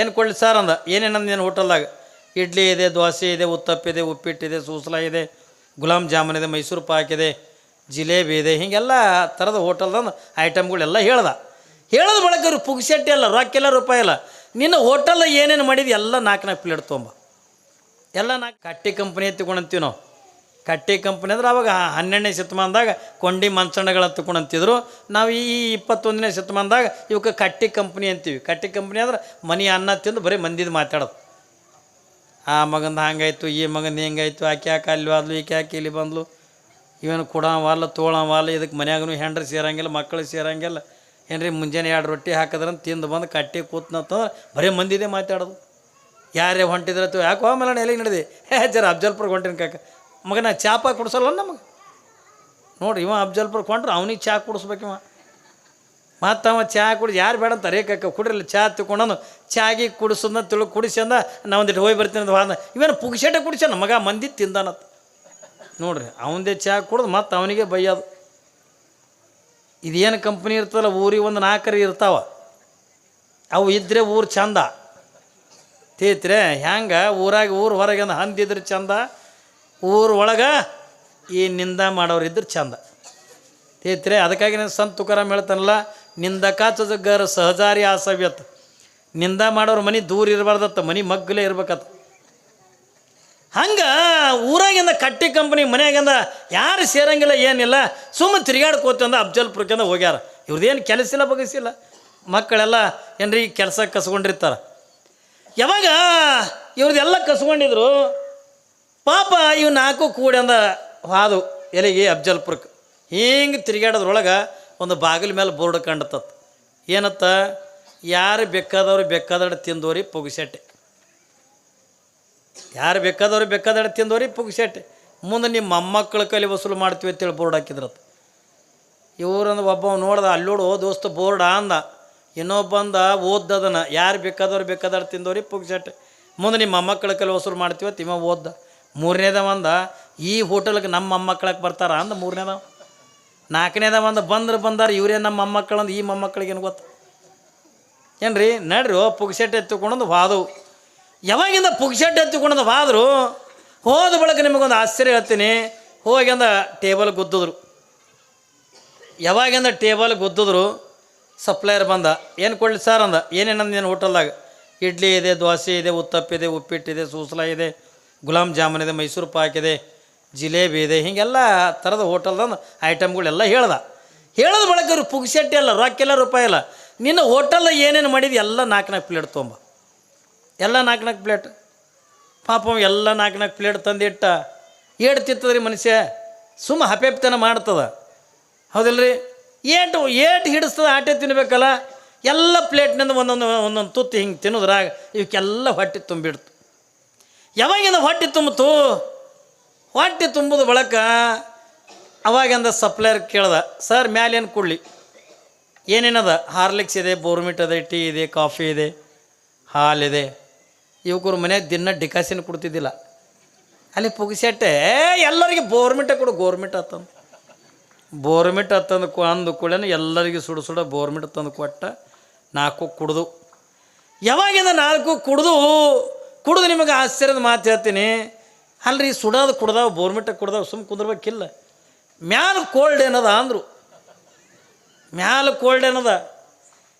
ಏನು ಕೊಡಲಿ ಸರ್ ಅಂದ? ಏನೇನಂದ ನೀನು ಹೋಟೆಲ್ದಾಗ? ಇಡ್ಲಿ ಇದೆ, ದೋಸೆ ಇದೆ ಉತ್ತಪ್ಪ ಇದೆ ಉಪ್ಪಿಟ್ಟು ಇದೆ ಸೂಸಲ ಇದೆ ಗುಲಾಬ್ ಜಾಮೂನ್ ಇದೆ, ಮೈಸೂರು ಪಾಕ್ ಇದೆ, ಜಿಲೇಬಿ ಇದೆ, ಹೀಗೆಲ್ಲ ಥರದ ಹೋಟೆಲ್ದಂದು ಐಟಮ್ಗಳೆಲ್ಲ ಹೇಳ್ದ. ಹೇಳೋದು ಬಳಕ ಪುಗ್ಸೆಟ್ಟಿ ಅಲ್ಲ, ರೊಕ್ಕೆಲ್ಲ ರೂಪಾಯಿ ಇಲ್ಲ ನಿನ್ನ ಹೋಟೆಲ್ ಏನೇನು ಮಾಡಿದ್ದು ಎಲ್ಲ ನಾಲ್ಕು ನಾಲ್ಕು ಪ್ಲೇಟ್ ತೊಂಬ ಎಲ್ಲ ನಾಲ್ಕು ಕಟ್ಟಿ ಕಂಪ್ನಿ ಎತ್ತಿಕೊಂಡಂತೀವಿ ನಾವು. ಕಟ್ಟಿ ಕಂಪ್ನಿ ಅಂದ್ರೆ ಅವಾಗ ಹನ್ನೆರಡನೇ ಶತಮಾನದಾಗ ಕೊಂಡಿ ಮಂಚಣಗಳ ತಗೊಂಡಂತಿದ್ರು ನಾವು ಈ ಇಪ್ಪತ್ತೊಂದನೇ ಶತಮಾನದಾಗ ಇವಕ್ಕೆ ಕಟ್ಟಿ ಕಂಪ್ನಿ ಅಂತೀವಿ. ಕಟ್ಟಿ ಕಂಪ್ನಿ ಅಂದ್ರೆ ಮನೆ ಅನ್ನ ತಿಂದು ಬರೀ ಮಂದಿದು ಮಾತಾಡೋದು. ಆ ಮಗಂದು ಹಂಗಾಯ್ತು, ಈ ಮಗಂದು ಹೆಂಗಾಯ್ತು, ಆಕೆ ಯಾಕೆ ಅಲ್ಲಿ ಹೋದ್ಲು, ಈಕೆ ಯಾಕೆ ಇಲ್ಲಿ ಬಂದ್ಲು? ಇವನು ಕೊಡವಲ್ಲ ತೋಳವಲ್ಲ ಇದಕ್ಕೆ ಮನ್ಯಾಗೂ ಹೆಂಡ್ರೆ ಸೇರಂಗಿಲ್ಲ ಮಕ್ಕಳು ಸೇರಂಗಿಲ್ಲ. ಏನ್ರಿ ಮುಂಜಾನೆ ಎರಡು ರೊಟ್ಟಿ ಹಾಕಿದ್ರಂತ ತಿಂದು ಬಂದು ಕಟ್ಟಿ ಕೂತ್ನಂತಂದ್ರೆ ಬರೀ ಮಂದಿದೆ ಮಾತಾಡೋದು. ಯಾರೇ ಹೊಂಟಿದ್ರತ್ತು ಯಾಕೋ ಆಮೇಲೆ ಎಲ್ಲಿಗೆ ನಡೆದಿ? ಹೇ ಜರ ಅಫ್ಜಲ್ಪುರ್ಗೆ ಹೊಂಟಿನ ಕಾಕ. ಮಗನ ಚಾಪ ಕುಡಿಸಲ್ಲ ನಮಗೆ? ನೋಡ್ರಿ, ಇವ ಅಬ್ಜಲ್ಪುರ್ ಕೊಂಡ್ರೆ, ಅವನಿಗೆ ಚಾ ಕುಡಿಸ್ಬೇಕು ಇವ ಮತ್ತು ಅವ ಚಹಾ ಕುಡಿ ಯಾರು ಬೇಡ ಅಂತ ರೇಖಕ್ಕ ಕುಡಿರಲ್ಲ ಚಹಾ ತಿಳ್ಕೊಂಡನು ಚಾಗಿ ಕುಡಿಸೋದ ತಿಳು ಕುಡಿಸ್ಯಂದ ನಾ ಒಂದಿಟ್ಟು ಹೋಗಿ ಬರ್ತೀನಿ ಅಂತ ಇವನು ಇವೇನು ಪುಗ್ಸೆಟೆ ಕುಡಿಸ್ಯಾನ? ಮಗ ಮಂದಿ ತಿಂದಾನತ್. ನೋಡ್ರಿ, ಅವನದೇ ಚಹಾ ಕುಡ್ದು, ಮತ್ತು ಅವನಿಗೆ ಬೈಯೋದು. ಇದೇನು ಕಂಪ್ನಿ ಇರ್ತದಲ್ಲ, ಊರಿಗೆ ಒಂದು ನಾಲ್ಕರಿ ಇರ್ತಾವ. ಅವು ಇದ್ದರೆ ಊರು ಚಂದ. ತೀತ್ರೆ ಹ್ಯಾಂಗ ಊರಾಗ ಊರು ಹೊರಗೆ ಹಂದಿದ್ರೆ ಚಂದ. ಊರು ಒಳಗೆ ಈ ನಿಂದ ಮಾಡೋರು ಇದ್ರೆ ಚಂದ. ತೀತ್ರೆ, ಅದಕ್ಕಾಗಿ ನಾನು ಸಂತ ತುಕಾರಾಮ್ ಹೇಳ್ತಾನಲ್ಲ ನಿಂದಕ ಗರ ಸಹಜಾರಿ ಆಸವ್ಯತ್. ನಿಂದ ಮಾಡೋರು ಮನೆ ದೂರ ಇರಬಾರ್ದತ್ತ, ಮನೆ ಮಗ್ಗಲೇ ಇರ್ಬೇಕತ್ತ ಹಂಗೆ ಊರಾಗಿಂದ ಕಟ್ಟಿ ಕಂಪ್ನಿ, ಮನೆಯಾಗಿಂದ ಯಾರು ಸೇರಂಗಿಲ್ಲ, ಏನಿಲ್ಲ ಸುಮ್ಮನೆ ತಿರುಗಾಡ್ಕೋತಂದ ಅಫ್ಜಲ್ಪುರಕ್ಕಿಂದ ಹೋಗ್ಯಾರ. ಇವ್ರದ್ದೇನು ಕೆಲಸ ಇಲ್ಲ ಬಗಸಿಲ್ಲ ಮಕ್ಕಳೆಲ್ಲ ಏನ್ರಿ ಕೆಲಸ ಕಸ್ಕೊಂಡಿರ್ತಾರೆ. ಯಾವಾಗ ಇವ್ರದ್ದೆಲ್ಲ ಕಸ್ಕೊಂಡಿದ್ರು ಪಾಪ ಇವು ನಾಲ್ಕು ಕೂಡ ಅಂದ ಹಾದು ಎಲೆಗೆ ಅಫ್ಜಲ್ಪುರಕ್ಕೆ ಹಿಂಗೆ ತಿರುಗಾಡೋದ್ರೊಳಗೆ ಒಂದು ಬಾಗಿಲ ಮೇಲೆ ಬೋರ್ಡ್ ಕಂಡತತ್. ಏನತ್ತ? ಯಾರು ಬೇಕಾದವ್ರು ಬೆಕ್ಕಾದಡ ತಿಂದೋರಿ ಪುಗ್ಸೆಟ್ಟೆ ಯಾರು ಬೇಕಾದವ್ರು ಬೇಕಾದಡ ತಿಂದೋರಿ ಪುಗ್ಸೆಟ್ಟೆ ಮುಂದೆ ನಿಮ್ಮ ಮೊಮ್ಮಕ್ಕಳ ಕೈಲಿ ವಸೂಲು ಮಾಡ್ತೀವಿ ಅಂತೇಳಿ ಬೋರ್ಡ್ ಹಾಕಿದ್ರತ್ತ ಇವ್ರಂದು ಒಬ್ಬ ನೋಡ್ದ, ಅಲ್ಲೋಡು ದೋಸ್ತ, ಬೋರ್ಡ್ ಅಂದ. ಇನ್ನೊಬ್ಬ ಅಂದ ಓದ್ದದನ ಯಾರು ಬೇಕಾದವ್ರು ಬೇಕಾದಡ ತಿಂದೋರಿ ಪುಗ್ಸೆಟ್ಟೆ ಮುಂದೆ ನಿಮ್ಮ ಮೊಮ್ಮಕ್ಕಳ ಕೈಲಿ ವಸೂಲು ಮಾಡ್ತೀವಿ ತಿಮ್ಮ ಓದ್ದ. ಮೂರನೇದವ ಒಂದು, ಈ ಹೋಟೆಲ್ಗೆ ನಮ್ಮ ಮೊಮ್ಮಕ್ಕಳಕ್ಕೆ ಬರ್ತಾರ ಅಂದ ಮೂರನೇದ. ನಾಲ್ಕನೇದ ಒಂದು, ಬಂದ್ರೆ ಬಂದಾರ, ಇವರೇ ನಮ್ಮ ಮೊಮ್ಮಕ್ಕಳಂದು ಈ ಮೊಮ್ಮಕ್ಕಳಿಗೇನು ಗೊತ್ತು? ಏನ್ರಿ, ನಡ್ರಿ ಪುಗ್ಸೆಟ್ ಎತ್ತುಕೊಂಡು ಹಾದವು ಯಾವಾಗಿಂದ ಪುಗ್ಸೆಟ್ ಎತ್ತುಕೊಂಡು ಹಾದ್ರು ಹೋದ ಬಳಿಕ ನಿಮಗೊಂದು ಆಶ್ಚರ್ಯ ಹೇಳ್ತೀನಿ. ಹೋಗಿಂದ ಟೇಬಲ್ ಗುದ್ದಿದ್ರು. ಯಾವಾಗಿಂದ ಟೇಬಲ್ ಗುದ್ದಿದ್ರು, ಸಪ್ಲೈಯರ್ ಬಂದ, ಏನು ಕೊಡಲಿ ಸರ್ ಅಂದ, ಏನೇನಂದ ಏನು ಹೋಟೆಲ್ದಾಗ? ಇಡ್ಲಿ ಇದೆ, ದೋಸೆ ಇದೆ, ಉತ್ತಪ್ಪ ಇದೆ, ಉಪ್ಪಿಟ್ಟಿದೆ, ಸೂಸಲ ಇದೆ. ಗುಲಾಬ್ ಜಾಮೂನ್ ಇದೆ ಮೈಸೂರು ಪಾಕ್ ಇದೆ ಜಿಲೇಬಿ ಇದೆ ಹೀಗೆಲ್ಲ ಥರದ ಹೋಟೆಲ್ದಂದು ಐಟಮ್ಗಳೆಲ್ಲ ಹೇಳ್ದ. ಹೇಳೋದು ಬಳಕ ಅವ್ರು ಪುಗ್ಸೆಟ್ಟಿ ಅಲ್ಲ, ರೊಕ್ಕೆಲ್ಲ ರೂಪಾಯಿ ಇಲ್ಲ ನಿನ್ನ ಹೋಟೆಲ್ ಏನೇನು ಮಾಡಿದ್ದು ಎಲ್ಲ ನಾಲ್ಕು ನಾಲ್ಕು ಪ್ಲೇಟ್ ತೊಂಬ ಎಲ್ಲ ನಾಲ್ಕು ನಾಲ್ಕು ಪ್ಲೇಟ್. ಪಾಪ ಎಲ್ಲ ನಾಲ್ಕು ನಾಲ್ಕು ಪ್ಲೇಟ್ ತಂದಿಟ್ಟ. ಏಟ್ ತಿತ್ತದ್ರಿ ಮನುಷ್ಯ. ಸುಮ್ಮ ಹಪೆಪ್ತನ ಮಾಡ್ತದ. ಹೌದಿಲ್ರಿ? ಏಟು ಏಟು ಹಿಡಿಸ್ತದೆ ಆಟೆ ತಿನ್ಬೇಕಲ್ಲ. ಎಲ್ಲ ಪ್ಲೇಟ್ನಿಂದ ಒಂದೊಂದು ಒಂದೊಂದು ತುತ್ತು ಹಿಂಗೆ ತಿನ್ನೋದ್ರಾಗ ಇವಕ್ಕೆಲ್ಲ ಹೊಟ್ಟೆ ತುಂಬಿಡ್ತು. ಯಾವಾಗಿಂದ ಹೊಟ್ಟೆ ತುಂಬಿತು? ಹೊಟ್ಟೆ ತುಂಬುದ ಬಳಕ ಅವಾಗಿಂದ ಸಪ್ಲೈಯರ್ ಕೇಳ್ದ, ಸರ್, ಮ್ಯಾಲೇನು ಕೊಡಲಿ? ಏನೇನದ? ಹಾರ್ಲಿಕ್ಸ್ ಇದೆ, ಬೋರ್ಮಿಟ್ ಇದೆ, ಟೀ ಇದೆ, ಕಾಫಿ ಇದೆ ಹಾಲಿದೆ ಇವಕರು ಮನೆ ದಿನ ಡಿಕಾಸಿನ ಕೊಡ್ತಿದ್ದಿಲ್ಲ. ಅಲ್ಲಿ ಪುಗ್ಸೆಟ್ಟೆ ಎಲ್ಲರಿಗೆ ಬೋರ್ಮಿಟ ಕೊಡು ಗೋರ್ಮಿಟ್ ಹತ್ತಂದು ಬೋರ್ಮಿಟ್ ತಂದು ಅಂದು ಕೂಡ ಎಲ್ಲರಿಗೆ ಸುಡು ಸುಡ ಬೋರ್ಮಿಟ್ ತಂದು ಕೊಟ್ಟ, ನಾಲ್ಕು ಕುಡ್ದು. ಯಾವಾಗಿಂದ ನಾಲ್ಕು ಕುಡ್ದು? ಕುಡ್ದು ನಿಮಗೆ ಆಶ್ಚರ್ಯದ ಮಾತು ಹೇಳ್ತೀನಿ. ಅಲ್ರಿ, ಸುಡೋದು ಕುಡ್ದಾವ ಬೋರ್ಮಿಟ ಕುಡ್ದಾವ ಸುಮ್ಮ ಕುಂದ್ರಬೇಕಿಲ್ಲ. ಮ್ಯಾಲ ಕೋಲ್ಡ್ ಏನದ ಅಂದರು. ಮ್ಯಾಲ ಕೋಲ್ಡ್ ಏನದ?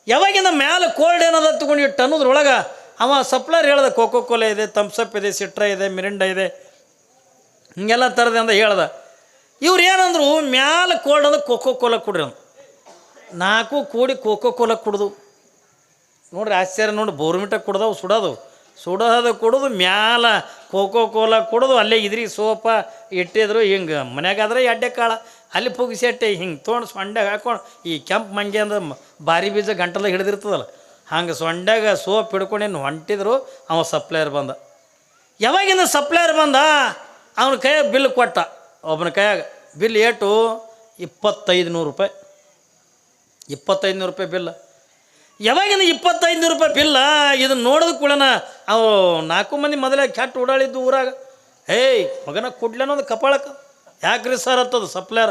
ಯಾವಾಗಿಂದ ಮ್ಯಾಲ ಕೋಲ್ಡ್ ಏನದ ತಗೊಂಡು ಇಟ್ಟು ಅನ್ನೋದ್ರೊಳಗೆ ಅವ ಸಪ್ಲರ್ ಹೇಳ್ದೆ ಕೋಕೋ ಕೋಲೆ ಇದೆ ತಮ್ಸಪ್ ಇದೆ ಸಿಟ್ರ ಇದೆ ಮಿರಿಂಡ ಇದೆ. ಹಿಂಗೆಲ್ಲ ಥರದ ಅಂತ ಹೇಳ್ದ. ಇವ್ರು ಏನಂದ್ರು, ಮ್ಯಾಲ ಕೋಲ್ಡ್ ಅಂದ್ರೆ ಕೋಕೋ ಕೋಲ ಕುಡ್ರಿ ಅಂದ್ರು. ನಾಲ್ಕು ಕೂಡಿ ಕೋಕೋ ಕೋಲ ಕುಡ್ದು. ನೋಡ್ರಿ, ಆಶ್ಚರ್ಯ ನೋಡಿ ಬೋರ್ಮಿಟ ಕುಡ್ದವು, ಸುಡೋದು. ಸುಡೋದು ಕುಡಿದು ಮ್ಯಾಲ ಕೋಕೋ ಕೋಲ ಕುಡಿದು, ಅಲ್ಲೇ ಇದ್ರಿಗೆ ಸೋಪ ಇಟ್ಟಿದ್ರು ಹಿಂಗೆ. ಮನ್ಯಾಗಾದ್ರೆ ಎಡ್ಡೆ ಕಾಳ, ಅಲ್ಲಿ ಪುಗಿಸೆಟ್ಟೆ ಹಿಂಗೆ ತೊಗೊಂಡು ಸೊಂಡ್ಯಾಗ ಹಾಕೊಂಡು, ಈ ಕೆಂಪು ಮಂಗೆ ಅಂದ್ರೆ ಭಾರಿ ಬೀಜ ಗಂಟಲ ಹಿಡಿದಿರ್ತದಲ್ಲ, ಹಂಗೆ ಸೊಂಡ್ಯಾಗ ಸೋಪ್ ಹಿಡ್ಕೊಂಡು ಏನು ಹೊಂಟಿದ್ರು, ಅವ ಸಪ್ಲೈಯರ್ ಬಂದ. ಯಾವಾಗಿಂದ ಸಪ್ಲೈಯರ್ ಬಂದ? ಅವನ ಕೈಯಾಗ ಬಿಲ್ ಕೊಟ್ಟ. ಒಬ್ಬನ ಕೈಯಾಗ ಬಿಲ್ ಏಟು ಇಪ್ಪತ್ತೈದು ನೂರು ರೂಪಾಯಿ. ಇಪ್ಪತ್ತೈದು ನೂರು ರೂಪಾಯಿ ಬಿಲ್ಲ ಯಾವಾಗಿಂದ ಇಪ್ಪತ್ತೈದು ರೂಪಾಯಿ ಬಿಲ್ಲ? ಇದನ್ನ ನೋಡಿದ ಕೂಡನ. ಅವು ನಾಲ್ಕು ಮಂದಿ ಮೊದಲೇ ಕೆಟ್ಟ ಓಡಾಳಿದ್ದು ಊರಾಗ. ಏಯ್ ಮಗನ ಕೊಡ್ಲೇನೊಂದು ಕಪಾಳಕ್ಕೆ. ಯಾಕ್ರಿ ಸರ್ ಹತ್ತದು ಸಪ್ಲೈಯರ್?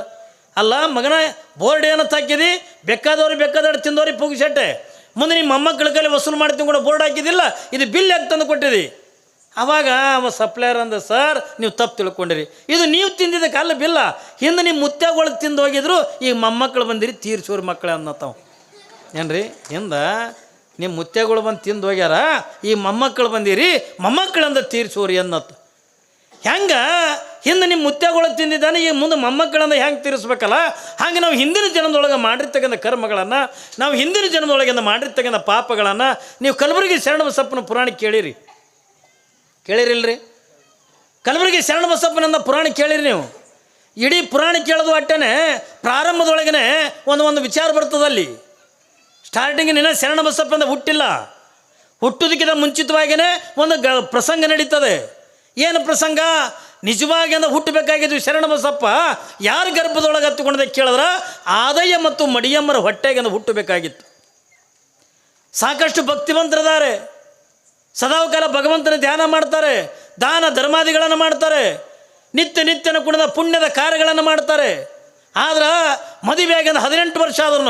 ಅಲ್ಲ, ಮಗನ ಬೋರ್ಡ್ ಏನೋ ತಾಕಿದಿ ಬೇಕಾದವ್ರು ಬೇಕಾದವ್ರು ತಿಂದವ್ರಿಗೆ ಪುಗಿಸೆಟ್ಟೆ ಮುಂದೆ ನಿಮ್ಮ ಮೊಮ್ಮಕ್ಕಳ ಕೈಲಿ ವಸೂಲು ಮಾಡ್ತೀನಿ ಕೂಡ ಬೋರ್ಡ್ ಹಾಕಿದಿಲ್ಲ? ಇದು ಬಿಲ್ ಯಾಕೆ ತಂದು ಕೊಟ್ಟಿದ್ದಿ ಅವಾಗ ಅವ ಸಪ್ಲೈಯರ್ ಅಂದ ಸರ್ ನೀವು ತಪ್ಪು ತಿಳ್ಕೊಂಡಿರಿ. ಇದು ನೀವು ತಿಂದಿದ್ದಕ್ಕೆ ಅಲ್ಲ ಬಿಲ್ಲ. ಹಿಂದೆ ನಿಮ್ಮ ಮುತ್ಯಾಗಳು ತಿಂದು ಹೋಗಿದ್ರು ಈಗ ಮೊಮ್ಮಕ್ಕಳು ಬಂದಿರಿ ತೀರ್ಸೋರು ಮಕ್ಕಳೇ ಅನ್ನತ್ತಾವ. ಏನ್ರಿ? ಹಿಂದ ನಿಮ್ಮ ಮುತ್ತೆಗಳು ಬಂದು ತಿಂದು ಹೋಗ್ಯಾರ, ಈ ಮೊಮ್ಮಕ್ಕಳು ಬಂದಿರಿ, ಮೊಮ್ಮಕ್ಕಳಂದ ತೀರಿಸೋರಿ ಅನ್ನತ್ತು ಹೆಂಗೆ? ಹಿಂದೆ ನಿಮ್ಮ ಮುತ್ತೆಗಳು ತಿಂದಿದ್ದಾನೆ ಈಗ ಮುಂದೆ ಮೊಮ್ಮಕ್ಕಳನ್ನ ಹೆಂಗೆ ತೀರಿಸ್ಬೇಕಲ್ಲ? ಹಾಗೆ ನಾವು ಹಿಂದಿನ ಜನ್ಮದೊಳಗೆ ಮಾಡಿರ್ತಕ್ಕಂಥ ಕರ್ಮಗಳನ್ನು, ನಾವು ಹಿಂದಿನ ಜನ್ಮದೊಳಗಿಂದ ಮಾಡಿರ್ತಕ್ಕಂಥ ಪಾಪಗಳನ್ನು ನೀವು ಕಲಬುರಗಿ ಶರಣಬಸಪ್ಪನ ಪುರಾಣ ಕೇಳಿರಿ. ಕೇಳಿರಿಲ್ರಿ? ಕಲಬುರಗಿ ಶರಣಬಸಪ್ಪನನ್ನ ಪುರಾಣ ಕೇಳಿರಿ ನೀವು. ಇಡೀ ಪುರಾಣ ಕೇಳೋದು ಅಟ್ಟೆನೆ ಪ್ರಾರಂಭದೊಳಗನೆ ಒಂದು ಒಂದು ವಿಚಾರ ಬರ್ತದಲ್ಲಿ ಸ್ಟಾರ್ಟಿಂಗಿನ ಶರಣಬಸಪ್ಪಂದ ಹುಟ್ಟಿಲ್ಲ. ಹುಟ್ಟುದಕ್ಕಿಂತ ಮುಂಚಿತವಾಗಿಯೇ ಒಂದು ಗ, ಪ್ರಸಂಗ ನಡೀತದೆ. ಏನು ಪ್ರಸಂಗ? ನಿಜವಾಗಿ ಅಂದ್ರೆ ಹುಟ್ಟಬೇಕಾಗಿದ್ದು ಶರಣಬಸಪ್ಪ ಯಾರು ಗರ್ಭದೊಳಗೆ ಹತ್ತುಕೊಂಡೆ ಕೇಳಿದ್ರೆ ಆದಯ್ಯ ಮತ್ತು ಮಡಿಯಮ್ಮರ ಹೊಟ್ಟೆಗೆ ಅಂದ್ರೆ ಹುಟ್ಟಬೇಕಾಗಿತ್ತು. ಸಾಕಷ್ಟು ಭಕ್ತಿವಂತರಿದ್ದಾರೆ. ಸದಾಕಾಲ ಭಗವಂತನ ಧ್ಯಾನ ಮಾಡ್ತಾರೆ. ದಾನ ಧರ್ಮಾದಿಗಳನ್ನು ಮಾಡ್ತಾರೆ. ನಿತ್ಯ ನಿತ್ಯನ ಕುಣದ ಪುಣ್ಯದ ಕಾರ್ಯಗಳನ್ನು ಮಾಡ್ತಾರೆ. ಆದ್ರೆ ಮದುವೆಯಾಗಿಂದ ಹದಿನೆಂಟು ವರ್ಷ ಆದ್ರೂ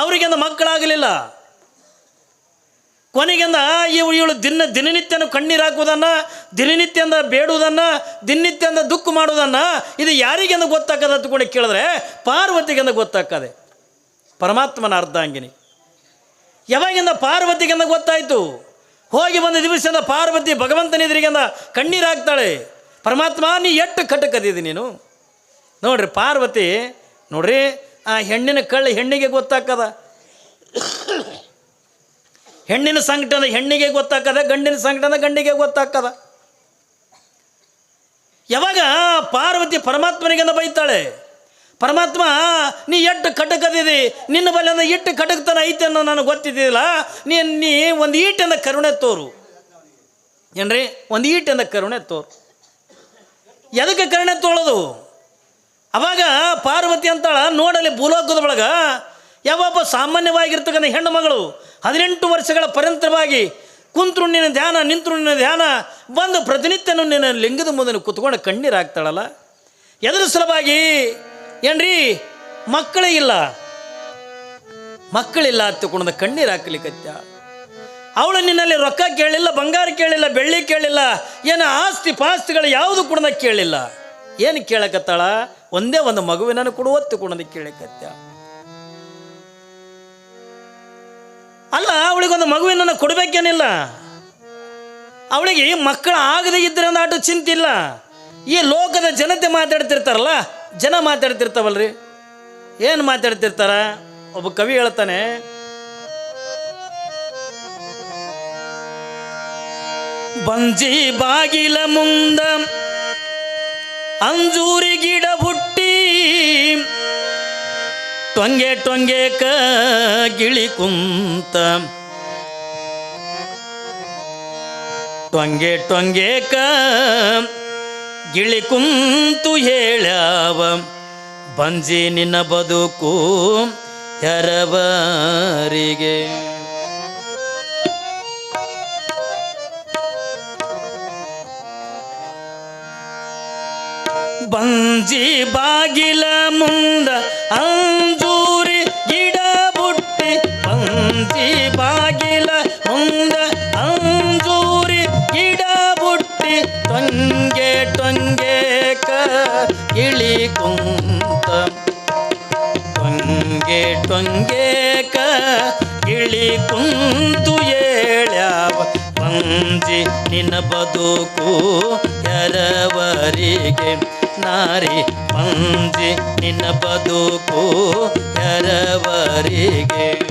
ಅವರಿಗಿಂದ ಮಕ್ಕಳಾಗಲಿಲ್ಲ. ಕೊನೆಗಿಂದ ಇವು ಇವಳು ದಿನ ದಿನನಿತ್ಯನ ಕಣ್ಣೀರು ಹಾಕುವುದನ್ನು, ದಿನನಿತ್ಯಂದ ಬೇಡುವುದನ್ನು, ದಿನನಿತ್ಯಂದ ದುಃಖ ಮಾಡುವುದನ್ನು ಇದು ಯಾರಿಗೆಂದು ಗೊತ್ತಾಗದ ಕೂಡ ಕೇಳಿದ್ರೆ ಪಾರ್ವತಿಗೆಂದ ಗೊತ್ತಾಗ್ತದೆ. ಪರಮಾತ್ಮನ ಅರ್ಧಾಂಗಿನಿ. ಯಾವಾಗಿಂದ ಪಾರ್ವತಿಗೆಂದ ಗೊತ್ತಾಯಿತು? ಹೋಗಿ ಬಂದ ದಿವಸದಿಂದ ಪಾರ್ವತಿ ಭಗವಂತನ ಎದುರಿಗೆಂದ ಕಣ್ಣೀರು ಹಾಕ್ತಾಳೆ. ಪರಮಾತ್ಮ, ನೀ ಎಷ್ಟು ಕಟಕದಿದೆ ನೀನು? ನೋಡ್ರಿ ಪಾರ್ವತಿ ನೋಡ್ರಿ, ಆ ಹೆಣ್ಣಿನ ಕಳ್ಳ ಹೆಣ್ಣಿಗೆ ಗೊತ್ತಾಕದ. ಹೆಣ್ಣಿನ ಸಂಕಟದ ಹೆಣ್ಣಿಗೆ ಗೊತ್ತಾಕದ, ಗಂಡಿನ ಸಂಕಟದ ಗಂಡಿಗೆ ಗೊತ್ತಾಕದ. ಯಾವಾಗ ಪಾರ್ವತಿ ಪರಮಾತ್ಮನಿಗೆಂದ ಬೈತಾಳೆ, ಪರಮಾತ್ಮ, ನೀ ಎಷ್ಟು ಕಟಕದಿದಿ, ನಿನ್ನ ಬಲ್ಲಿಂದ ಇಟ್ಟು ಕಟಕ್ತನ ಐತೆ ಅನ್ನೋ ನನಗೆ ಗೊತ್ತಿದ್ದಿಲ್ಲ, ನೀ ನೀ ಒಂದು ಈಟಿಂದ ಕರುಣೆ ತೋರು. ಏನ್ರಿ, ಒಂದು ಈಟಿಂದ ಕರುಣೆ ತೋರು. ಎದಕ್ಕೆ ಕರುಣೆ ತೋಳೋದು? ಅವಾಗ ಪಾರ್ವತಿ ಅಂತಾಳ ನೋಡಲಿ ಭೂಲೋಕದ ಒಳಗೆ, ಯಾವೊಬ್ಬ ಸಾಮಾನ್ಯವಾಗಿರ್ತಕ್ಕಂಥ ಹೆಣ್ಣು ಮಗಳು ಹದಿನೆಂಟು ವರ್ಷಗಳ ಪರ್ಯಂತರವಾಗಿ ನಿನ್ನ ಧ್ಯಾನ, ನಿಂತರು ಧ್ಯಾನ, ಬಂದು ಪ್ರತಿನಿತ್ಯನೂ ನಿನ್ನ ಲಿಂಗದ ಮುಂದೆ ಕುತ್ಕೊಂಡು ಕಣ್ಣೀರು ಹಾಕ್ತಾಳಲ್ಲ? ಎದುರು ಸಲುವಾಗಿ, ಏನ್ರಿ, ಮಕ್ಕಳೇ ಇಲ್ಲ. ಮಕ್ಕಳಿಲ್ಲ ಹತ್ತುಕೊಂಡ ಕಣ್ಣೀರು ಹಾಕ್ಲಿಕ್ಕತ್ಯ. ಅವಳು ನಿನ್ನಲ್ಲಿ ರೊಕ್ಕ ಕೇಳಿಲ್ಲ, ಬಂಗಾರ ಕೇಳಿಲ್ಲ, ಬೆಳ್ಳಿ ಕೇಳಿಲ್ಲ, ಏನು ಆಸ್ತಿ ಪಾಸ್ತಿಗಳು ಯಾವುದು ಕೂಡ ಕೇಳಿಲ್ಲ. ಏನು ಕೇಳಕತ್ತಾಳ? ಒಂದೇ ಒಂದು ಮಗುವಿನನ್ನು ಕೊಡು ಒತ್ತು ಕೊಡೋದು ಕೇಳಿಕತ್ಯ ಅಲ್ಲ, ಅವಳಿಗೊಂದು ಮಗುವಿನನ್ನು ಕೊಡಬೇಕೇನಿಲ್ಲ. ಅವಳಿಗೆ ಮಕ್ಕಳು ಆಗದೆ ಇದ್ರೆ ಆಟ ಚಿಂತಿಲ್ಲ ಈ ಲೋಕದ ಜನತೆ ಮಾತಾಡ್ತಿರ್ತಾರಲ್ಲ, ಜನ ಮಾತಾಡ್ತಿರ್ತಾವಲ್ರಿ? ಏನು ಮಾತಾಡ್ತಿರ್ತಾರ? ಒಬ್ಬ ಕವಿ ಹೇಳ್ತಾನೆ, ಬಂಜಿ ಬಾಗಿಲ ಮುಂದ ಅಂಜೂರಿ ಗಿಡ ಹುಟ್ಟಿ ಟೊಂಗೆ ಟೊಂಗೆ ಕ ಗಿಳಿ ಕುಂತ. ಟೊಂಗೆ ಟೊಂಗೆ ಕ ಗಿಳಿ ಕುಂತು ಹೇಳ್ಯಾವ, ಬಂಜಿ ನಿನ್ನ ಬದುಕು ಎರವರಿಗೆ ಬಂಜಿ ಬಾಗಿಲ ಮುಂದ ಅಂಜೂರಿ ಗಿಡ ಬುಟ್ಟಿ. ಅಂಜಿ ಬಾಗಿಲ ಮುಂದ ಅಂಜೂರಿ ಗಿಡ ಬುಟ್ಟಿ. ತೊಂಗೆ ಟೊಂಗೆ ಕ ಇಳಿ ಕುಂತ. ಟೊಂಗೆ ಟೊಂಗೆ ಕ ಇಳಿ ಕುಂತು ಬಂಜಿ ನಿನ್ನ ಬದುಕು ಎರವರಿಗೆ. ನಾರಿ ಪಂಜಿ ನಿನ್ನ ಬದುಕು ಎರವರಿಗೆ.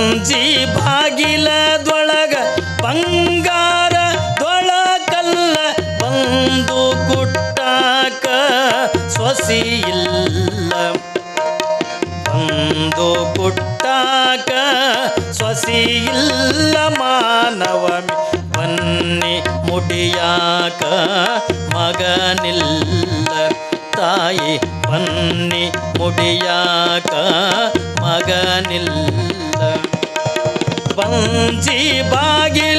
ಬಂಜಿ ಬಾಗಿಲದೊಳಗ ಬಂಗಾರ ದೊಳಕಲ್ಲ ಬಂದು ಕುಟ್ಟಾಕ ಸೊಸಿ ಇಲ್ಲ ಮುಡಿಯಾಕ ಸ್ವಸಿ ಇಲ್ಲ ಮಾನವಮಿ ಬನ್ನಿ ಮುಡಿಯಾಕ ಮಗನಿಲ್ಲ ತಾಯಿ ಬನ್ನಿ ಮುಡಿಯಾಕ ಮಗನಿಲ್ಲ ಬಂಜಿ ಬಾಗಿಲ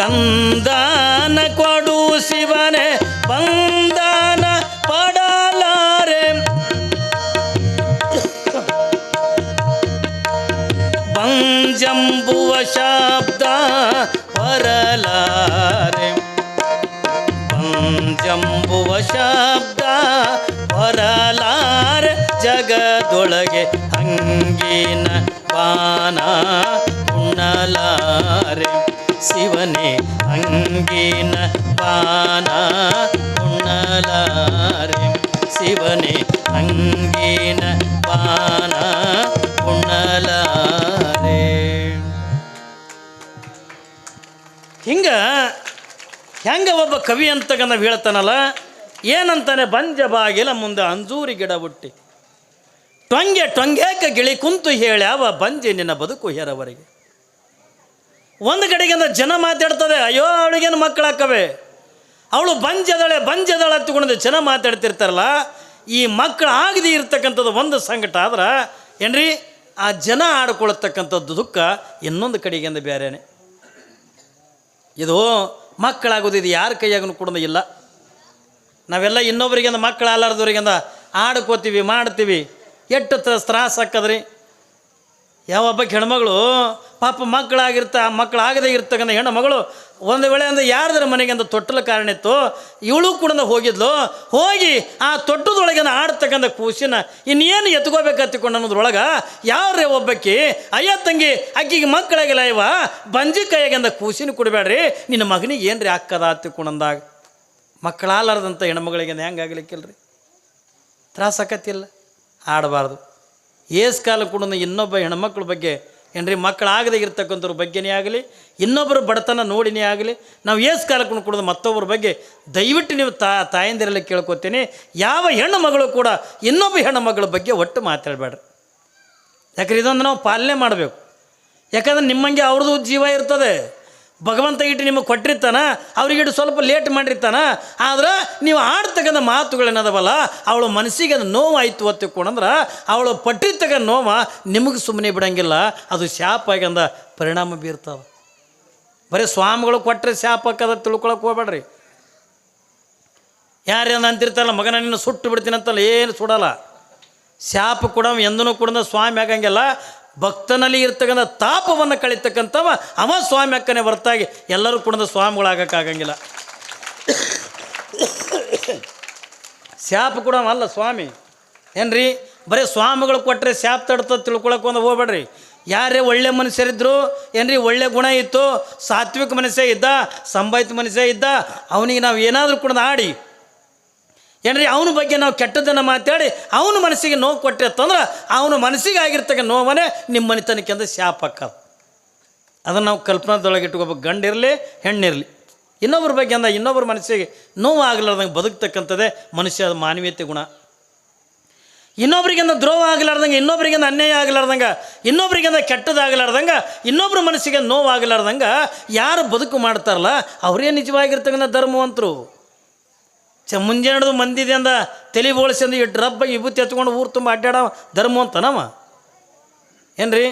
ಕಂದಾನ ಕೊಡು ಶಿವನೆ, ಬಂದಾನ ಪಡಲಾರೆ. ಬಂಜಂಬುವ ಶಬ್ದ ಬರಲಾರೆ ಬಂಜಂಬುವ ಶಬ್ದ ಬರಲಾರೆ ಜಗದೊಳಗೆ ಹಂಗಿನ ಪಾನ ಉಣ್ಣಲಾರೆ. ಶಿವನೇ ಅಂಗಿನ ಪಾನ ಉಣ್ಣಲಾರೆ. ಶಿವನೇ ಅಂಗಿನ ಪಾನ ಉಣ್ಣಲಾರೆ. ಹಿಂಗ ಹೆಂಗ ಒಬ್ಬ ಕವಿ ಅಂತ ನಾವು ಹೇಳ್ತಾನಲ್ಲ, ಏನಂತಾನೆ, ಬಂಜ ಬಾಗಿಲ ಮುಂದೆ ಅಂಜೂರಿ ಗಿಡ ಬುಟ್ಟಿ ಟೊಂಗೆ ಟೊಂಗೆಕ ಗಿಳಿ ಕುಂತು ಹೇಳ್ಯಾವ, ಬಂಜೆ ನಿನ್ನ ಬದುಕು ಹೇರವರೆಗೆ. ಒಂದು ಕಡೆಗಿಂದ ಜನ ಮಾತಾಡ್ತದೆ, ಅಯ್ಯೋ, ಅವಳಿಗೇನು ಮಕ್ಕಳಾಕವೆ ಅವಳು ಬಂಜದಳೆ, ಬಂಜದಳ ತಗೊಂಡು ಜನ ಮಾತಾಡ್ತಿರ್ತಾರಲ್ಲ, ಈ ಮಕ್ಕಳು ಆಗದೆ ಇರ್ತಕ್ಕಂಥದ್ದು ಒಂದು ಸಂಕಟ ಆದ್ರೆ ಏನ್ರಿ, ಆ ಜನ ಆಡ್ಕೊಳ್ತಕ್ಕಂಥದ್ದು ದುಃಖ ಇನ್ನೊಂದು ಕಡೆಗಿಂದ ಬೇರೆನೆ ಇದು ಮಕ್ಕಳಾಗೋದು ಇದು ಯಾರ ಕೈಯಾಗೂ ಕೂಡ ಇಲ್ಲ. ನಾವೆಲ್ಲ ಇನ್ನೊಬ್ರಿಗಿಂದ ಮಕ್ಕಳು ಆಲಾರ್ದವ್ರಿಗಿಂದ ಆಡ್ಕೋತೀವಿ, ಮಾಡ್ತೀವಿ. ಎಷ್ಟು ತ್ರಾಸ ಹಾಕದ್ರಿ ಯಾವ ಒಬ್ಬಕ್ಕೆ ಹೆಣ್ಮಗಳು ಪಾಪ ಮಕ್ಕಳಾಗಿರ್ತ, ಮಕ್ಕಳಾಗದೇ ಇರ್ತಕ್ಕಂಥ ಹೆಣ್ಣು ಮಗಳು ಒಂದು ವೇಳೆ ಅಂದ್ರೆ ಯಾರ್ದರ ಮನೆಗೆ ಅಂತ ತೊಟ್ಟಲ ಕಾರಣ ಇತ್ತು, ಇವಳು ಕೂಡ ಹೋಗಿದ್ಲು. ಹೋಗಿ ಆ ತೊಟ್ಟದೊಳಗೆ ಆಡ್ತಕ್ಕಂಥ ಕೂಸಿನ ಇನ್ನೇನು ಎತ್ಕೋಬೇಕತ್ತಿಕೊಂಡು ಅನ್ನೋದ್ರೊಳಗೆ ಯಾವ್ರೇ ಒಬ್ಬಕ್ಕಿ? ಅಯ್ಯ ತಂಗಿ, ಅಕ್ಕಿಗೆ ಮಕ್ಕಳಾಗಿಲ್ಲ ಇವ. ಬಂಜಿ ಕೈಯಾಗಿಂದ ಕೂಸಿನ ಕೊಡಬೇಡ್ರಿ. ನಿನ್ನ ಮಗನಿಗೆ ಏನು ರೀ ಅಕ್ಕದ ಅತ್ತಿಕೊಂಡಂದಾಗ ಮಕ್ಕಳಾಲಾರ್ದಂಥ ಹೆಣ್ಮಗಳಿಗೆ ಹೆಂಗಾಗ್ಲಿಕ್ಕಿಲ್ರಿ ತ್ರಾಸ ಆಕತ್ತಿಲ್ಲ ಆಡಬಾರ್ದು. ಏಸ್ ಕಾಲ ಕೂಡ ಇನ್ನೊಬ್ಬ ಹೆಣ್ಮಕ್ಳ ಬಗ್ಗೆ ಏನ್ರಿ, ಮಕ್ಕಳಾಗದೆ ಇರ್ತಕ್ಕಂಥವ್ರ ಬಗ್ಗೆನೇ ಆಗಲಿ, ಇನ್ನೊಬ್ಬರ ಬಡತನ ನೋಡಿನೇ ಆಗಲಿ, ನಾವು ಏಸ್ ಕಾಲಕ್ಕೂ ಕೊಡೋದು ಮತ್ತೊಬ್ಬರ ಬಗ್ಗೆ ದಯವಿಟ್ಟು ನೀವು ತಾ, ತಾಯಂದಿರಲ್ಲಿ ಕೇಳ್ಕೊತೀನಿ. ಯಾವ ಹೆಣ್ಣು ಮಗಳು ಕೂಡ ಇನ್ನೊಬ್ಬ ಹೆಣ್ಣು ಮಗಳ ಬಗ್ಗೆ ಒಟ್ಟು ಮಾತಾಡಬೇಡ್ರಿ. ಯಾಕಂದ್ರೆ ಇದೊಂದು ನಾವು ಪಾಲನೆ ಮಾಡಬೇಕು. ಯಾಕಂದ್ರೆ ನಿಮ್ಮಂಗೆ ಅವ್ರದ್ದು ಜೀವ ಇರ್ತದೆ. ಭಗವಂತ ಇಟ್ಟು ನಿಮಗೆ ಕೊಟ್ಟಿರ್ತಾನ ಅವ್ರಿಗಿಟ್ಟು ಸ್ವಲ್ಪ ಲೇಟ್ ಮಾಡಿರ್ತಾನ, ಆದ್ರೆ ನೀವು ಆಡ್ತಕ್ಕಂಥ ಮಾತುಗಳೇನದವಲ್ಲ ಅವಳ ಮನಸ್ಸಿಗೆ ಅದು ನೋವು ಆಯ್ತು ತಿಳ್ಕೊಂಡಂದ್ರೆ ಅವಳು ಪಟ್ಟಿರ್ತಕ್ಕ ನೋವ ನಿಮಗೆ ಸುಮ್ಮನೆ ಬಿಡಂಗಿಲ್ಲ, ಅದು ಶಾಪ ಆಗ್ಯಂದ ಪರಿಣಾಮ ಬೀರ್ತಾವ. ಬರೀ ಸ್ವಾಮಿಗಳು ಕೊಟ್ಟರೆ ಶಾಪ ಹಾಕದ ತಿಳ್ಕೊಳಕ್ಕೆ ಹೋಗ್ಬೇಡ್ರಿ. ಯಾರೇನು ಅಂತಿರ್ತಾರಲ್ಲ, ಮಗನ ನಿನ್ನ ಸುಟ್ಟು ಬಿಡ್ತೀನಿ ಅಂತಲ್ಲ ಏನು ಸುಡಲ್ಲ. ಶಾಪ ಕೂಡ ಎಂದೂ ಕೂಡ ಸ್ವಾಮಿ ಆಗಂಗಿಲ್ಲ ಭಕ್ತನಲ್ಲಿ ಇರ್ತಕ್ಕಂಥ ತಾಪವನ್ನು ಕಳಿತಕ್ಕಂಥವ ಅವ ಸ್ವಾಮಿ ಅಕ್ಕನೇ ಹೊರತಾಗಿ ಎಲ್ಲರೂ ಕೂಡ ಸ್ವಾಮಿಗಳಾಗಕ್ಕಾಗಂಗಿಲ್ಲ. ಶಾಪ ಕೂಡ ಅಲ್ಲ ಸ್ವಾಮಿ. ಏನ್ರಿ? ಬರೀ ಸ್ವಾಮಿಗಳು ಕೊಟ್ಟರೆ ಶಾಪ್ ತಡ್ತದೆ ತಿಳ್ಕೊಳಕ್ಕೆ ಒಂದು ಹೋಗ್ಬೇಡ್ರಿ. ಯಾರೇ ಒಳ್ಳೆ ಮನುಷ್ಯರಿದ್ದರು ಏನ್ರಿ ಒಳ್ಳೆ ಗುಣ ಇತ್ತು, ಸಾತ್ವಿಕ ಮನುಷ್ಯ ಇದ್ದ ಸಂಭಾಯಿತ ಮನುಷ್ಯ ಇದ್ದ, ಅವನಿಗೆ ನಾವು ಏನಾದರೂ ಕೂಡ ಆಡಿ ಏನ್ರಿ, ಅವನ ಬಗ್ಗೆ ನಾವು ಕೆಟ್ಟದನ್ನು ಮಾತಾಡಿ ಅವನ ಮನಸ್ಸಿಗೆ ನೋವು ಕೊಟ್ಟೆ ಅಂತಂದ್ರೆ ಅವನ ಮನಸ್ಸಿಗೆ ಆಗಿರ್ತಕ್ಕ ನೋವನೇ ನಿಮ್ಮ ಮನೆತನಕ್ಕೆ ಶಾಪ ಹಾಕೋದು ಅದನ್ನು ನಾವು ಕಲ್ಪನಾದೊಳಗೆ ಇಟ್ಕೋಬೇಕು. ಗಂಡಿರಲಿ, ಹೆಣ್ಣಿರಲಿ. ಇನ್ನೊಬ್ಬರ ಬಗ್ಗೆ ಅಂದ ಇನ್ನೊಬ್ಬರ ಮನಸ್ಸಿಗೆ ನೋವು ಆಗಲಾರ್ದಂಗೆ ಬದುಕ್ತಕ್ಕಂಥದ್ದೇ ಮನುಷ್ಯ ಮಾನವೀಯತೆ ಗುಣ. ಇನ್ನೊಬ್ರಿಗಿಂದ ದ್ರೋಹ ಆಗಲಾರ್ದಂಗೆ ಇನ್ನೊಬ್ರಿಗಿಂದ ಅನ್ಯಾಯ ಆಗಲಾರ್ದಂಗೆ ಇನ್ನೊಬ್ರಿಗಿಂದ ಕೆಟ್ಟದಾಗಲಾರ್ದಂಗೆ ಇನ್ನೊಬ್ಬರ ಮನಸ್ಸಿಗೆ ನೋವು ಆಗಲಾರ್ದಂಗೆ ಯಾರು ಬದುಕು ಮಾಡ್ತಾರಲ್ಲ, ಅವರೇ ನಿಜವಾಗಿರ್ತಕ್ಕಂಥ ಧರ್ಮವಂತರು. ಚ ಮುಂಜಾನೆದು ಮಂದಿದೆ ಅಂದ, ತಲೆ ಬೋಳಿಸಿ ಅಂದ ಇಟ್ಟು ರಬ್ಬ ವಿಭೂತಿ ಎತ್ಕೊಂಡು ಊರು ತುಂಬ ಅಡ್ಡಾಡ ಧರ್ಮ ಅಂತನವ. ಏನ್ರಿ?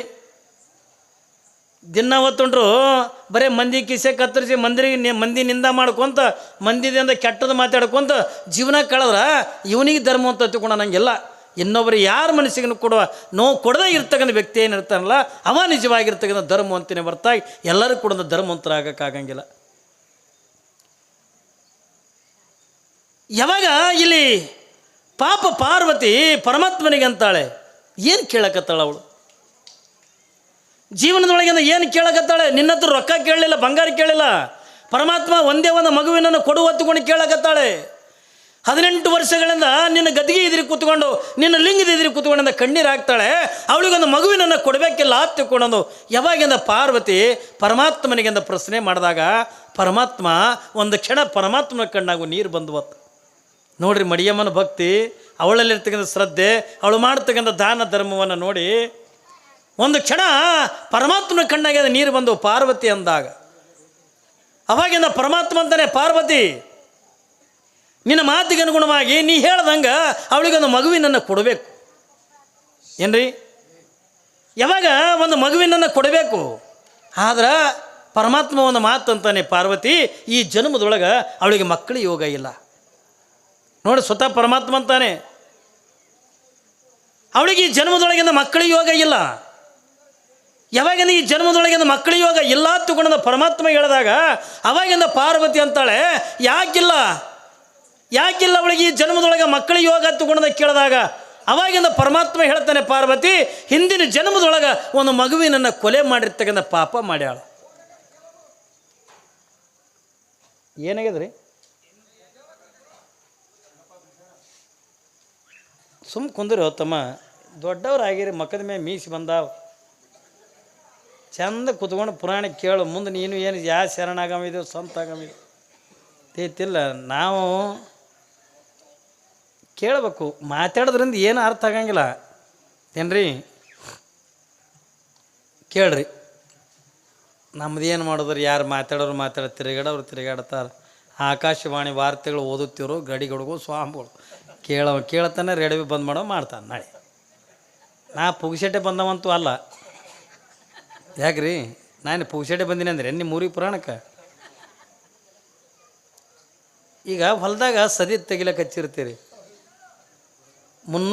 ದಿನ ಹೊತ್ತುಂಟ್ರು, ಬರೀ ಮಂದಿ ಕಿಸೆ ಕತ್ತರಿಸಿ ಮಂದಿರಿಗೆ ಮಂದಿ ನಿಂದ ಮಾಡ್ಕೊಂತ, ಮಂದಿದೆ ಅಂದ ಕೆಟ್ಟದ ಮಾತಾಡ್ಕೊಂತ ಜೀವನ ಕಳೆದ್ರೆ ಇವನಿಗೆ ಧರ್ಮ ಅಂತ ತಿಳ್ಕೊಂಡು ನಂಗೆಲ್ಲ. ಇನ್ನೊಬ್ಬರು ಯಾರ ಮನಸ್ಸಿಗೂ ಕೊಡುವ, ನೋವು ಕೊಡದೇ ಇರ್ತಕ್ಕಂಥ ವ್ಯಕ್ತಿ ಏನಿರ್ತಾನಲ್ಲ, ಅವ ನಿಜವಾಗಿರ್ತಕ್ಕಂಥ ಧರ್ಮ ಅಂತಾನೆ ಬರ್ತಾಗಿ ಎಲ್ಲರೂ ಕೂಡ ಧರ್ಮವಂತರಾಗಕ್ಕಾಗಂಗಿಲ್ಲ ಯಾವಾಗ ಇಲ್ಲಿ ಪಾಪ ಪಾರ್ವತಿ ಪರಮಾತ್ಮನಿಗೆ ಅಂತಾಳೆ? ಏನು ಕೇಳಕತ್ತಾಳೆ ಅವಳು? ಜೀವನದೊಳಗಿಂದ ಏನು ಕೇಳಕತ್ತಾಳೆ? ನಿನ್ನ ಹತ್ರ ರೊಕ್ಕ ಕೇಳಲಿಲ್ಲ, ಬಂಗಾರ ಕೇಳಿಲ್ಲ ಪರಮಾತ್ಮ ಒಂದೇ ಒಂದು ಮಗುವಿನನ್ನು ಕೊಡು ಹೊತ್ತುಕೊಂಡು ಕೇಳಕತ್ತಾಳೆ. ಹದಿನೆಂಟು ವರ್ಷಗಳಿಂದ ನಿನ್ನ ಗದಿಗೆ ಇದ್ರಿ ಕೂತ್ಕೊಂಡು, ನಿನ್ನ ಲಿಂಗದ ಇದ್ರಿ ಕೂತ್ಕೊಂಡಿಂದ ಕಣ್ಣೀರು ಹಾಕ್ತಾಳೆ. ಅವಳಿಗೊಂದು ಮಗುವಿನನ್ನು ಕೊಡಬೇಕಿಲ್ಲ ತಿಳ್ಕೊಂಡು ಯಾವಾಗಿಂದ ಪಾರ್ವತಿ ಪರಮಾತ್ಮನಿಗೆಂದ ಪ್ರಶ್ನೆ ಮಾಡಿದಾಗ, ಪರಮಾತ್ಮ, ಒಂದು ಕ್ಷಣ ಪರಮಾತ್ಮನ ಕಣ್ಣಾಗು ನೀರು ಬಂದುವತ್ತು ನೋಡ್ರಿ ಮಡಿಯಮ್ಮನ ಭಕ್ತಿ, ಅವಳಲ್ಲಿರ್ತಕ್ಕಂಥ ಶ್ರದ್ಧೆ, ಅವಳು ಮಾಡ್ತಕ್ಕಂಥ ದಾನ ಧರ್ಮವನ್ನು ನೋಡಿ, ಒಂದು ಕ್ಷಣ ಪರಮಾತ್ಮನ ಕಣ್ಣಾಗೆ ಅದು ನೀರು ಬಂದು ಪಾರ್ವತಿ ಅಂದಾಗ. ಅವಾಗಿಂದ ಪರಮಾತ್ಮ ಅಂತಾನೆ, ಪಾರ್ವತಿ, ನಿನ್ನ ಮಾತಿಗೆ ಅನುಗುಣವಾಗಿ ನೀ ಹೇಳ್ದಂಗೆ ಅವಳಿಗೊಂದು ಮಗುವಿನನ್ನು ಕೊಡಬೇಕು. ಏನ್ರಿ? ಯಾವಾಗ ಒಂದು ಮಗುವಿನನ್ನು ಕೊಡಬೇಕು? ಆದ್ರೆ ಪರಮಾತ್ಮ ಒಂದು ಮಾತು ಅಂತಾನೆ, ಪಾರ್ವತಿ, ಈ ಜನ್ಮದೊಳಗೆ ಅವಳಿಗೆ ಮಕ್ಕಳು ಯೋಗ ಇಲ್ಲ. ನೋಡಿ ಸ್ವತಃ ಪರಮಾತ್ಮ ಅಂತಾನೆ. ಅವಳಿಗೆ ಈ ಜನ್ಮದೊಳಗಿಂದ ಮಕ್ಕಳ ಯೋಗ ಇಲ್ಲ. ಯಾವಾಗಿಂದ ಈ ಜನ್ಮದೊಳಗಿಂದ ಮಕ್ಕಳ ಯೋಗ ಇಲ್ಲ ತಗೊಂಡ ಪರಮಾತ್ಮ ಹೇಳಿದಾಗ, ಅವಾಗಿಂದ ಪಾರ್ವತಿ ಅಂತಾಳೆ, ಯಾಕಿಲ್ಲ? ಯಾಕಿಲ್ಲ ಅವಳಿಗೆ ಈ ಜನ್ಮದೊಳಗೆ ಮಕ್ಕಳ ಯೋಗ ತಗೊಂಡ ಕೇಳಿದಾಗ, ಅವಾಗಿಂದ ಪರಮಾತ್ಮ ಹೇಳ್ತಾನೆ ಪಾರ್ವತಿ, ಹಿಂದಿನ ಜನ್ಮದೊಳಗೆ ಒಂದು ಮಗುವಿನನ್ನು ಕೊಲೆ ಮಾಡಿರ್ತಕ್ಕಂಥ ಪಾಪ ಮಾಡ್ಯಾಳ. ಏನಾಗ್ಯದ್ರಿ ಸುಮ್ ಕುಂದ್ರಿ ತಮ್ಮ ದೊಡ್ಡವರಾಗಿರಿ, ಮಕ್ಕದ ಮೇಲೆ ಮೀಸಿ ಬಂದಾವ. ಚಂದ ಕುತ್ಕೊಂಡು ಪುರಾಣ ಕೇಳು, ಮುಂದೆ ನೀನು ಏನು, ಯಾ ಶರಣಾಗಮಿದೆವು ಸ್ವಂತ ಆಗಮಿದೆ ತೀತಿಲ್ಲ ನಾವು ಕೇಳಬೇಕು, ಮಾತಾಡೋದ್ರಿಂದ ಏನು ಅರ್ಥ ಆಗಂಗಿಲ್ಲ. ಏನ್ರಿ? ಕೇಳ್ರಿ. ನಮ್ದು ಏನು ಮಾಡಿದ್ರು? ಯಾರು ಮಾತಾಡೋರು ಮಾತಾಡ, ತಿರುಗಾಡೋರು ತಿರುಗಾಡ್ತಾರೆ. ಆಕಾಶವಾಣಿ ವಾರ್ತೆಗಳು ಓದುತ್ತಿರೋ ಗಡಿಗಡಿಗೂ, ಸ್ವಾಮಿಗಳು. ಕೇಳೋ, ಕೇಳ್ತಾನೆ ರೇಡಿಯೋ ಬಂದ್ ಮಾಡೋ ಮಾಡ್ತಾನೆ ನಾಳೆ. ನಾ ಪುಗ್ಸೆಟ್ಟೆ ಬಂದವಂತೂ ಅಲ್ಲ. ಯಾಕ್ರಿ? ನಾನು ಪುಗ್ಸೆಟ್ಟೆ ಬಂದಿನಿ ಅಂದ್ರೆ ನಿಮ್ಮ ಊರಿಗೆ ಪುರಾಣಕ್ಕೆ? ಈಗ ಹೊಲದಾಗ ಸದಿ ತೆಗಿಲಕ್ಕೆ ಹಚ್ಚಿರ್ತೀರಿ. ಮುನ್ನೂರು